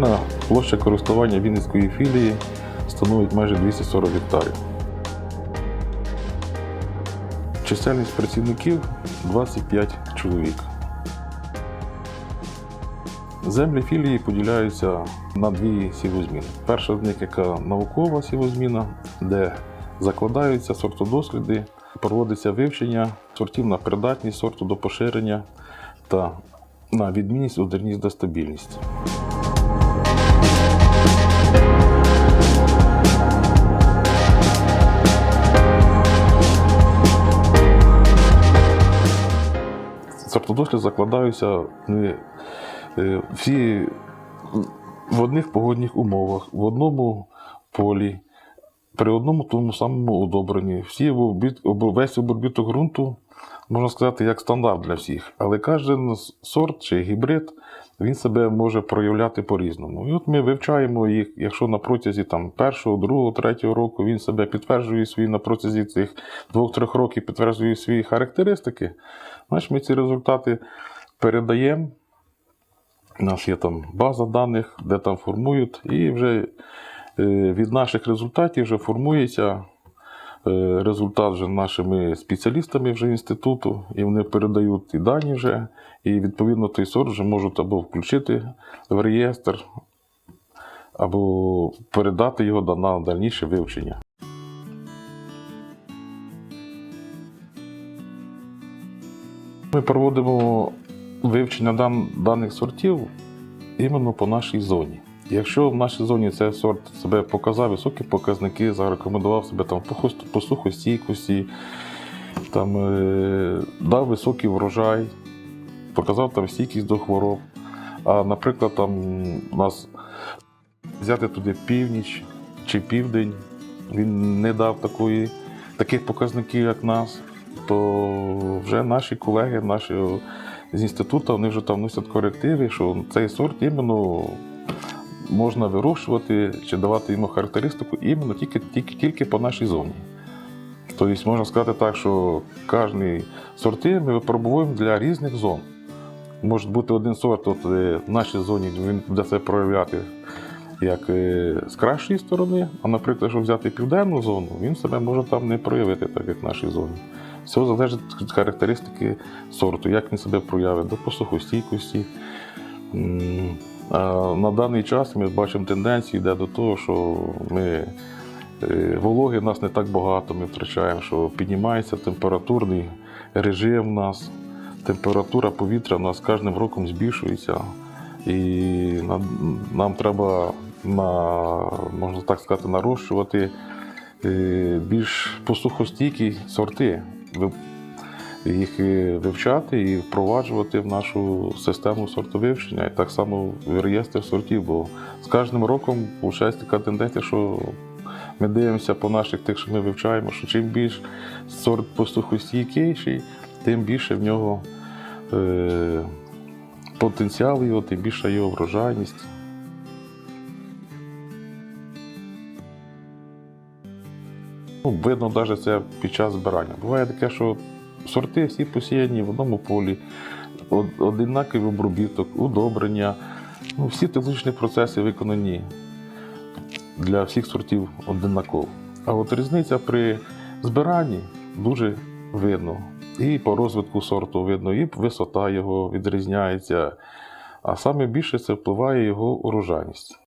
Загальна площа користування Вінницької філії становить майже 240 гектарів. Чисельність працівників 25 чоловік. Землі філії поділяються на дві сівозміни. Перша з них яка наукова сівозміна, де закладаються сортодосліди, проводиться вивчення сортів на придатність сорту до поширення та на відмінність, одерність та стабільність. Закладаються не, всі в одних погодних умовах, в одному полі, при одному тому самому удобренні. Всі весь обробіток ґрунту, можна сказати, як стандарт для всіх. Але кожен сорт чи гібрид він себе може проявляти по-різному. І от ми вивчаємо їх, якщо на протязі там, першого, другого, третього року він себе підтверджує свої на протязі цих двох-трьох років підтверджує свої характеристики, значить ми ці результати передаємо. У нас є там база даних, де там формують, і вже е, від наших результатів вже формується результат вже нашими спеціалістами вже інституту, і вони передають ті дані вже, і відповідно той сорт вже можуть або включити в реєстр, або передати його на дальніше вивчення. Ми проводимо вивчення дан- даних сортів іменно по нашій зоні. Якщо в нашій зоні цей сорт себе показав високі показники, зарекомендував себе там по сухостійкості, там, е, дав високий врожай, показав там стійкість до хвороб. А, наприклад, там у нас взяти туди північ чи південь, він не дав такої, таких показників, як нас, то вже наші колеги, наші з інституту, вони вже там носять корективи, що цей сорт іменно можна вирощувати чи давати йому характеристику іменно тільки, тільки, тільки по нашій зоні. Тобто можна сказати так, що кожні сорти ми випробуємо для різних зон. Може бути один сорт от, е, в нашій зоні, він буде себе проявляти як е, з кращої сторони, а наприклад, якщо взяти південну зону, він себе може там не проявити, так як в нашій зоні. Все залежить від характеристики сорту, як він себе проявить, до посухостійкості. На даний час ми бачимо тенденцію йде до того, що ми е, вологи в нас не так багато, ми втрачаємо, що піднімається температурний режим у нас, температура повітря у нас кожним роком збільшується. І нам, треба на, можна так сказати, нарощувати е, більш посухостійкі сорти, їх вивчати і впроваджувати в нашу систему сортовивчення, і так само в реєстр сортів. Бо з кожним роком виходить така тенденція, що ми дивимося по наших тих, що ми вивчаємо, що чим більш сорт посухостійкіший, тим більше в нього е, потенціал його, тим більша його врожайність. Ну, видно навіть це під час збирання. Буває таке, що сорти всі посіяні в одному полі, од- одинаковий обробіток, удобрення. Ну, всі технічні процеси виконані для всіх сортів однаково. А от різниця при збиранні дуже видно. І по розвитку сорту видно, і висота його відрізняється. А саме більше це впливає його урожайність.